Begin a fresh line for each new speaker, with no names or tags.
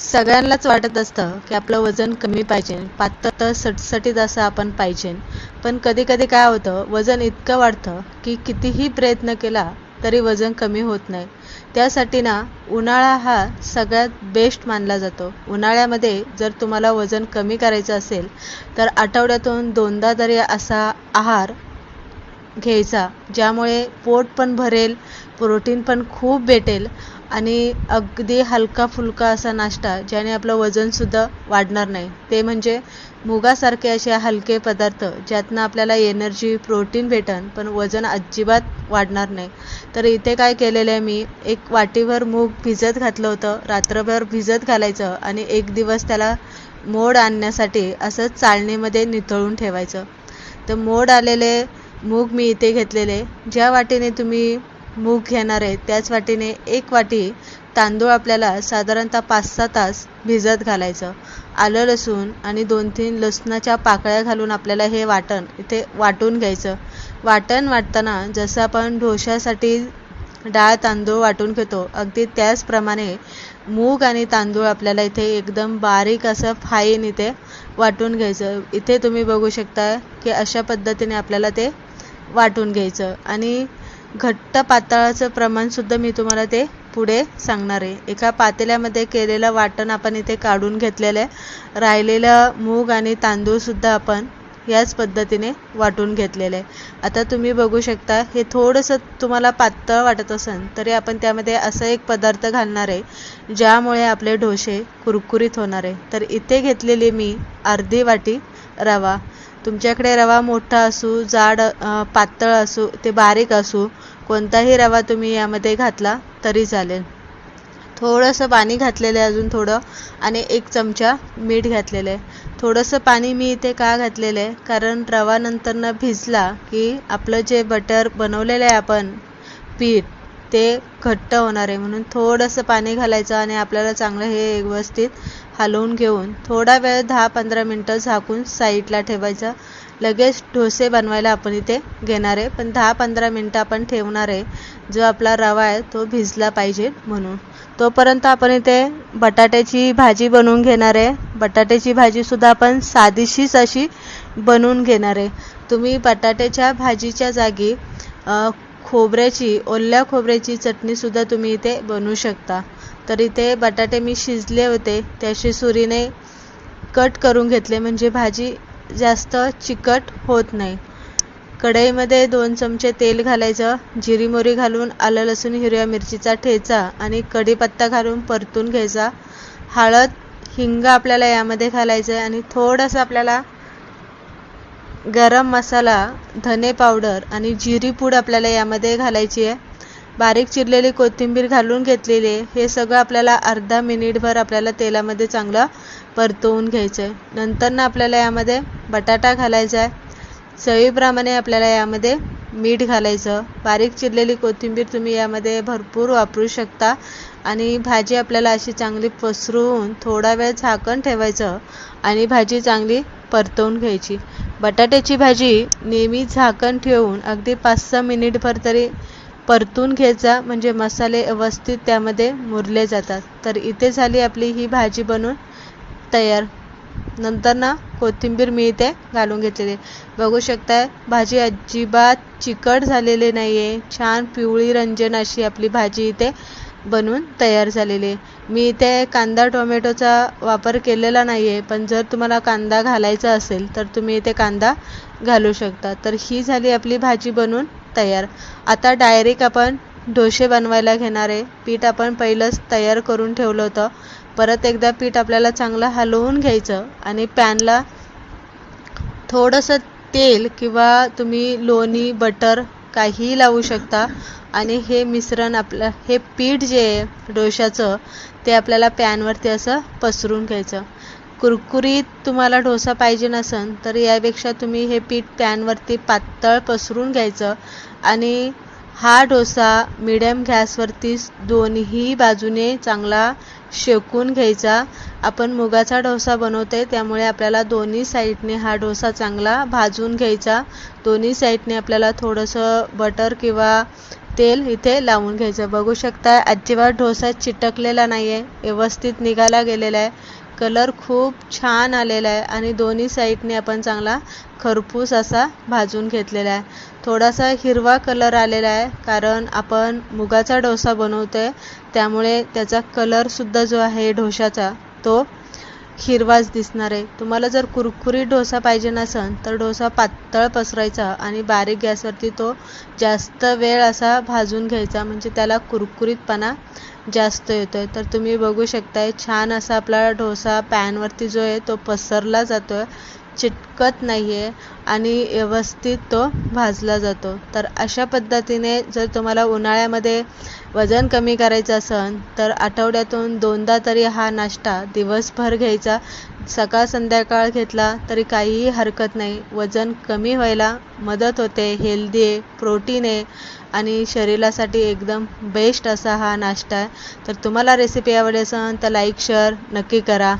सगळ्यांनाच वाटत असतं की आपलं वजन कमी पाहिजे. पातळ सटसटीत असं आपण पाहिजे. पण कधी कधी काय होतं वजन इतकं वाढतं की कितीही प्रयत्न केला तरी वजन कमी होत नाही. त्यासाठी ना उन्हाळा हा सगळ्यात बेस्ट मानला जातो. उन्हाळ्यामध्ये जर तुम्हाला वजन कमी करायचं असेल तर आठवड्यातून दोनदा तरी असा आहार घ्यायचा ज्यामुळे पोट पण भरेल प्रोटीन पण खूप भेटेल आणि अगदी हलका फुलका असा नाश्ता ज्याने आपलं वजनसुद्धा वाढणार नाही. ते म्हणजे मुगासारखे असे हलके पदार्थ ज्यातनं आपल्याला एनर्जी प्रोटीन भेटन पण वजन अजिबात वाढणार नाही. तर इथे काय केलेलं आहे मी एक वाटीभर मूग भिजत घातलं होतं रात्रभर भिजत घालायचं आणि एक दिवस त्याला मोड आणण्यासाठी असं चाळणीमध्ये नितळून ठेवायचं. तर मोड आलेले मूग मी इथे घेतलेले. ज्या वाटीने तुम्ही मूग घेणार आहे. त्याच वाटीने एक वाटी तांदूळ आपल्याला साधारणतः पाच सहा तास भिजत घालायचं. आलं लसूण आणि दोन तीन लसणाच्या पाकळ्या घालून आपल्याला हे वाटण इथे वाटून घ्यायचं. वाटण वाटताना जसं आपण ढोशासाठी डाळ तांदूळ वाटून घेतो अगदी त्याचप्रमाणे मूग आणि तांदूळ आपल्याला इथे एकदम बारीक असं फाईन इथे वाटून घ्यायचं. इथे तुम्ही बघू शकता की अशा पद्धतीने आपल्याला ते वाटून घ्यायचं. आणि घट्ट पातळाचं प्रमाणसुद्धा मी तुम्हाला ते पुढे सांगणार आहे. एका पातेल्यामध्ये केलेलं वाटण आपण इथे काढून घेतलेलं आहे. राहिलेलं मूग आणि तांदूळसुद्धा आपण याच पद्धतीने वाटून घेतलेलं आहे. आता तुम्ही बघू शकता हे थोडंसं तुम्हाला पातळ वाटत असेल तरी आपण त्यामध्ये असं एक पदार्थ घालणार आहे ज्यामुळे आपले डोसे कुरकुरीत होणार आहे. तर इथे घेतलेली मी अर्धी वाटी रवा. तुमच्याकडे रवा मोठा असू जाड पातळ असू ते बारीक असू कोणताही रवा तुम्ही यामध्ये घातला तरी चालेल. थोडंसं पाणी घातलेलं आहे अजून थोडं आणि एक चमचा मीठ घातलेलं आहे. थोडंसं पाणी मी इथे का घातलेलं आहे? कारण रवा नंतरनं भिजला की आपलं जे बटर बनवलेलं आहे आपण पीठ ते घट्ट होणार आहे. म्हणून थोडंसं पाणी घालायचं आणि आपल्याला चांगलं हे व्यवस्थित हलवून घेऊन थोडा वेळ दहा पंधरा मिनटं झाकून साईडला ठेवायचं. लगेच डोसे बनवायला आपण इथे घेणार आहे. पण दहा पंधरा मिनटं आपण ठेवणार आहे. जो आपला रवा आहे तो भिजला पाहिजे म्हणून. तोपर्यंत आपण इथे बटाट्याची भाजी बनवून घेणार आहे. बटाट्याची भाजीसुद्धा आपण साधीशीच अशी बनवून घेणार आहे. तुम्ही बटाट्याच्या भाजीच्या जागी खोबऱ्याची ओल्या खोबऱ्याची चटणीसुद्धा तुम्ही इथे बनवू शकता. तर इथे बटाटे मी शिजले होते त्याशी सुरीने कट करून घेतले म्हणजे भाजी जास्त चिकट होत नाही. कढईमध्ये दोन चमचे तेल घालायचं जिरी मोरी घालून आलं लसूण हिरव्या मिरचीचा ठेचा आणि कढीपत्ता घालून परतून घ्यायचा. हळद हिंग आपल्याला यामध्ये घालायचं आहे आणि थोडंसं आपल्याला गरम मसाला धने पावडर आणि जिरी पूड आपल्याला यामध्ये घालायची आहे. बारीक चिरलेली कोथिंबीर घालून घेतलेली आहे. हे सगळं आपल्याला अर्धा मिनिटभर आपल्याला तेलामध्ये चांगलं परतवून घ्यायचं आहे. नंतर ना आपल्याला यामध्ये बटाटा घालायचा आहे. चवीप्रमाणे आपल्याला यामध्ये मीठ घालायचं. बारीक चिरलेली कोथिंबीर तुम्ही यामध्ये भरपूर वापरू शकता. आणि भाजी आपल्याला अशी चांगली पसरून थोडा वेळ झाकण ठेवायचं आणि भाजी चांगली परतवून घ्यायची. बटाट्याची भाजी नेहमी झाकण ठेवून अगदी पाच सहा मिनिटभर तरी परतून घ्यायचा. म्हणजे मसाले व्यवस्थित त्यामध्ये मुरले जातात. तर इथे झाली आपली ही भाजी बनवून तयार. नंतर ना कोथिंबीर मी इथे घालून घेतलेली. बघू शकताय भाजी अजिबात चिकट झालेली नाही आहे छान पिवळी रंजन अशी आपली भाजी इथे बनवून तयार झालेली. आहे मी इथे कांदा टोमॅटोचा वापर केलेला नाही आहे पण जर तुम्हाला कांदा घालायचा असेल तर तुम्ही इथे कांदा घालू शकता. तर ही झाली आपली भाजी बनवून तयार. आता डायरेक्ट आपण डोसे बनवायला घेणार आहे. पीठ आपण पहिलंच तयार करून ठेवलं होतं. परत एकदा पीठ आपल्याला चांगलं हलवून घ्यायचं आणि पॅनला थोडंसं तेल किंवा तुम्ही लोणी बटर काहीही लावू शकता. आणि हे मिश्रण आपलं हे पीठ जे आहे डोशाचं ते आपल्याला पॅनवरती असं पसरून घ्यायचं. कुरकुरीत तुम्हाला डोसा पाहिजे नसेल तर यापेक्षा तुम्ही हे पीठ पॅनवरती पातळ पसरून घ्यायचं. आणि हा डोसा मिडियम गॅसवरतीच दोन्ही बाजूने चांगला शेकून घ्यायचा. आपण मुगाचा डोसा बनवतो आहे त्यामुळे आपल्याला दोन्ही साईडने हा डोसा चांगला भाजून घ्यायचा. दोन्ही साईडने आपल्याला थोडंसं बटर किंवा तेल इथे लावून घ्यायचं. बघू शकता अजिबात डोसा चिटकलेला नाही आहे व्यवस्थित निघाला गेलेला आहे. कलर खूप छान आलेला आहे आणि दोन्ही साईडने आपण चांगला खरपूस असा भाजून घेतलेला आहे. थोडासा हिरवा कलर आलेला आहे कारण आपण मुगाचा डोसा बनवतो आहे त्यामुळे त्याचा कलरसुद्धा जो आहे डोशाचा तो हिरवाच दिसणार आहे. तुम्हाला जर कुरकुरीत डोसा पाहिजे नसेल तर डोसा पातळ पसरायचा आणि बारीक गॅसवरती तो जास्त वेळ असा भाजून घ्यायचा म्हणजे त्याला कुरकुरीतपणा जास्त येतो आहे तर तुम्ही बघू शकताय छान असा आपला डोसा पॅनवरती जो आहे तो पसरला जातो आहे चिटकत नाही आहे आणि व्यवस्थित तो भाजला जातो. तर अशा पद्धतीने जर तुम्हाला उन्हाळ्यामध्ये वजन कमी करायचं असेल तर आठवड्यातून दोनदा तरी हा नाश्ता दिवसभर घ्यायचा. सकाळ संध्याकाळ घेतला तरी काहीही हरकत नाही. वजन कमी व्हायला मदत होते. हेल्दी आहे प्रोटीन आहे आणि शरीरासाठी एकदम बेस्ट असा हा नाश्ता आहे. तर तुम्हाला रेसिपी आवडली असेल तर लाईक शेअर नक्की करा.